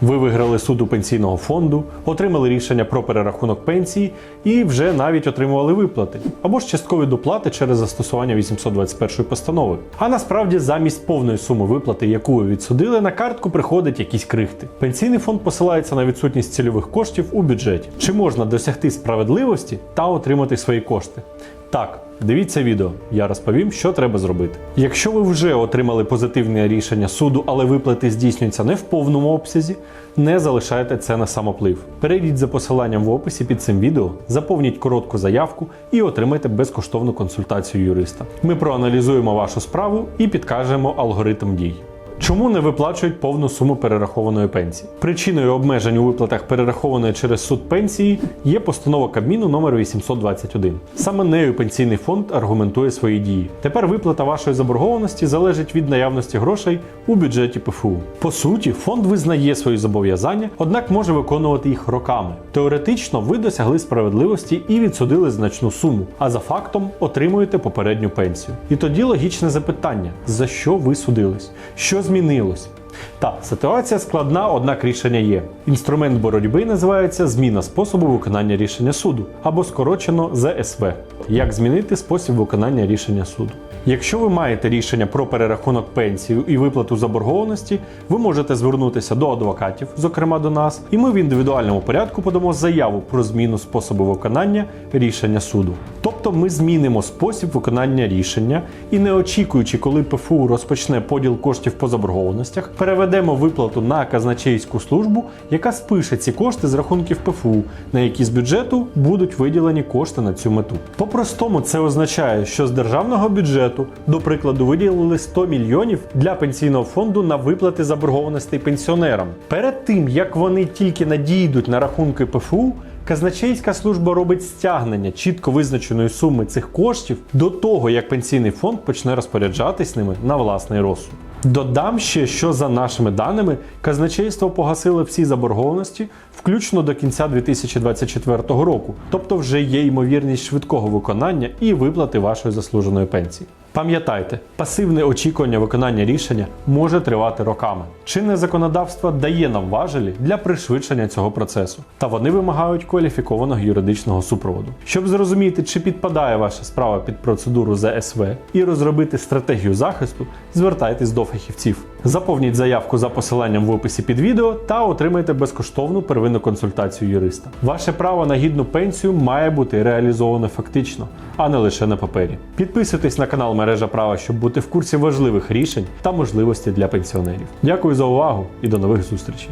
Ви виграли суд у пенсійного фонду, отримали рішення про перерахунок пенсії і вже навіть отримували виплати або ж часткові доплати через застосування 821 постанови. А насправді замість повної суми виплати, яку ви відсудили, на картку приходить якісь крихти. Пенсійний фонд посилається на відсутність цільових коштів у бюджеті. Чи можна досягти справедливості та отримати свої кошти? Так, дивіться відео, я розповім, що треба зробити. Якщо ви вже отримали позитивне рішення суду, але виплати здійснюються не в повному обсязі, не залишайте це на самоплив. Перейдіть за посиланням в описі під цим відео, заповніть коротку заявку і отримайте безкоштовну консультацію юриста. Ми проаналізуємо вашу справу і підкажемо алгоритм дій. Чому не виплачують повну суму перерахованої пенсії? Причиною обмежень у виплатах перерахованої через суд пенсії є постанова Кабміну номер 821. Саме нею пенсійний фонд аргументує свої дії. Тепер виплата вашої заборгованості залежить від наявності грошей у бюджеті ПФУ. По суті, фонд визнає свої зобов'язання, однак може виконувати їх роками. Теоретично ви досягли справедливості і відсудили значну суму, а за фактом отримуєте попередню пенсію. І тоді логічне запитання: за що ви судились? Що змінилось? Так, ситуація складна, однак рішення є. Інструмент боротьби називається зміна способу виконання рішення суду або скорочено ЗСВ. Як змінити спосіб виконання рішення суду? Якщо ви маєте рішення про перерахунок пенсії і виплату заборгованості, ви можете звернутися до адвокатів, зокрема до нас, і ми в індивідуальному порядку подамо заяву про зміну способу виконання рішення суду. Тобто ми змінимо спосіб виконання рішення і не очікуючи, коли ПФУ розпочне поділ коштів по заборгованостях, переведемо виплату на казначейську службу, яка спише ці кошти з рахунків ПФУ, на які з бюджету будуть виділені кошти на цю мету. По-простому це означає, що з державного бюджету, до прикладу, виділили 100 мільйонів для пенсійного фонду на виплати заборгованостей пенсіонерам. Перед тим як вони тільки надійдуть на рахунки ПФУ. Казначейська служба робить стягнення чітко визначеної суми цих коштів до того, як пенсійний фонд почне розпоряджатись ними на власний розсуд. Додам ще, що за нашими даними, казначейство погасило всі заборгованості, включно до кінця 2024 року, тобто вже є ймовірність швидкого виконання і виплати вашої заслуженої пенсії. Пам'ятайте, пасивне очікування виконання рішення може тривати роками. Чинне законодавство дає нам важелі для пришвидшення цього процесу, та вони вимагають кваліфікованого юридичного супроводу. Щоб зрозуміти, чи підпадає ваша справа під процедуру ЗСВ і розробити стратегію захисту, звертайтесь до фахівців. Заповніть заявку за посиланням в описі під відео та отримайте безкоштовну первинну консультацію юриста. Ваше право на гідну пенсію має бути реалізовано фактично, а не лише на папері. Підписуйтесь на канал Мережа Права, щоб бути в курсі важливих рішень та можливостей для пенсіонерів. Дякую за увагу і до нових зустрічей.